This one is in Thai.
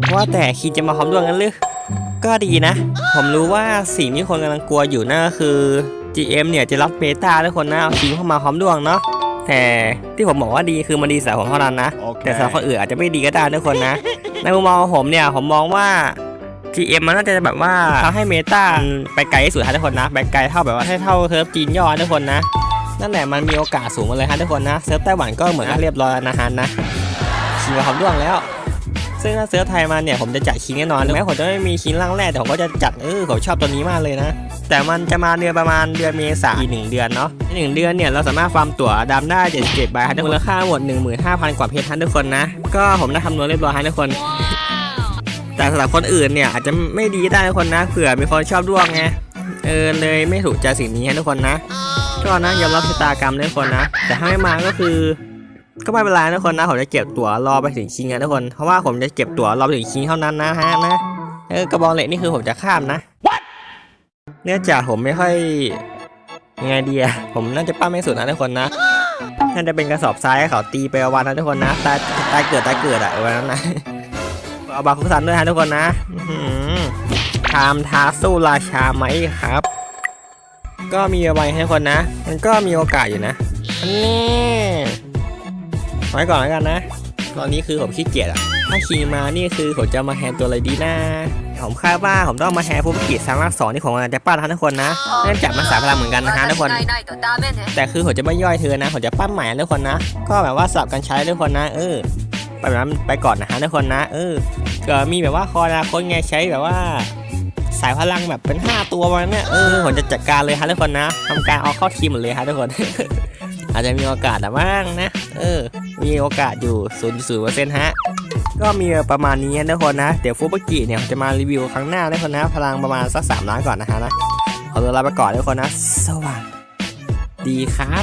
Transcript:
ว่าแต่คิดจะมาพร้อมดวงกันหรือก็ดีนะ ผมรู้ว่าสิ่งที่คนกำลังกลัวอยู่นั่นก็คือ GM เนี่ยจะรับเบต้าทุกคนนะเอาคิงเข้ามาพร้อมดวงเนาะแต่ที่ผมบอกว่าดีคือมันดีสำหรับผมเท่านั้นนะ แต่สำหรับคนอื่นอาจจะไม่ดีก็ได้ทุกคนนะ ในมุมมองของผมเนี่ยผมมองว่า GM มันน่าจะแบบว่าทำให้เมตาไปไกลที่สุดฮะทุกคนนะไปไกลเท่าแบบว่าให้เท่าเซิร์ฟจีนย่อทุกคนนะนั่นแหละมันมีโอกาสสูงมาเลยฮะทุกคนนะเซิร์ฟไต้หวันก็เหมือนกับเรียบร้อยแล้วนะฮะนะคิงมาพร้อมดวงแล้ว ซึ่งถ้าเซิร์ฟไทยมาเนี่ยผมจะจัดคิงแน่นอนแม้ผมจะไม่มีคิงร่างแรกแต่ผมก็จะจัดเออผมชอบตัวนี้มากเลยนะ แต่มันจะมาเดือนประมาณเดือนเมษาอีกหนึ่งเดือนเนาะในหนึ่งเดือนเนี่ยเราสามารถฟาร์มตั๋วดำได้77ใบฮะมูลค่าหมด 15,000 กว่าเพชรฮะทุกคนนะ ก็ผมได้คำนวณเรียบร้อยฮะทุกคนแต่สำหรับคนอื่นเนี่ยอาจจะไม่ดีได้ทุกคนนะเผื่อมีคนชอบด้วงไงเออเลยไม่ถูกใจสิ่งนี้ฮะทุกคนนะก็นะยอมรับชะตากรรมทุกคนนะ แต่ถ้าไม่มาก็คือ ก็ไม่เป็นไรนะทุกคนนะผมจะเก็บตั๋วรอไปถึงชิงนะทุกคนเพราะว่าผมจะเก็บตั๋วรอไปถึงชิงเท่านั้นนะฮะนะเออกระบองเหล็กนี่คือผมจะข้ามนะเนื่องจากผมไม่ค่อยยังไงดีอะผมน่าจะปั้มไม่สุดนะทุกคนนะน่าจะเป็นกระสอบทรายให้เขาตีไปวันนะทุกคนนะตายตายเกิดตายเกิดอะวันนั้นนะเอาบาคุซันด้วยฮะทุกคนนะทามทาสู้ราชาไหมครับ ก็มีอาไว้ให้คนนะ มันก็มีโอกาสอยู่นะนนี้ ไว้ก่อนแล้วกันนะ ตอนนี้คือผมขี้เกียจอะถ้าขี่มานี่คือผมจะมาแทนตัวอะไรดีนะผมคาดว่าผมต้องมาแทนผู้พิกิจสามลักษณ์ที่ของอาจารย์ปั้นทุกคนนะเนื่องจากมันสายพลังเหมือนกันนะฮะทุกคน แต่คือผมจะไม่ย่อยเธอนะผมจะปั้นใหม่ทุกคนนะ ก็แบบว่าสับกันใช้ทุกคนนะเออไปแบบนั้นไปก่อนนะฮะทุกคนนะ เออก็มีแบบว่าคอนาคตไงใช้แบบว่า สายพลังแบบเป็น 5 ตัวมันเนี่ยเออผมจะจัดการเลยฮะทุกคนนะทำการเอาข้อทีมมดเลยฮะทุกคน อาจจะมีโอกาสแต่บ้างนะ เมีโอกาสอยู่ 0.0%ฮะ ก็มีประมาณนี้นะคนนะ เดี๋ยวฟุบกิเนี่ยจะมารีวิวครั้งหน้านะคนนะ พลังประมาณสัก 3 ล้านก่อนนะฮะนะ ขอตัวลาไปก่อนนะคนนะ สวัสดีครับ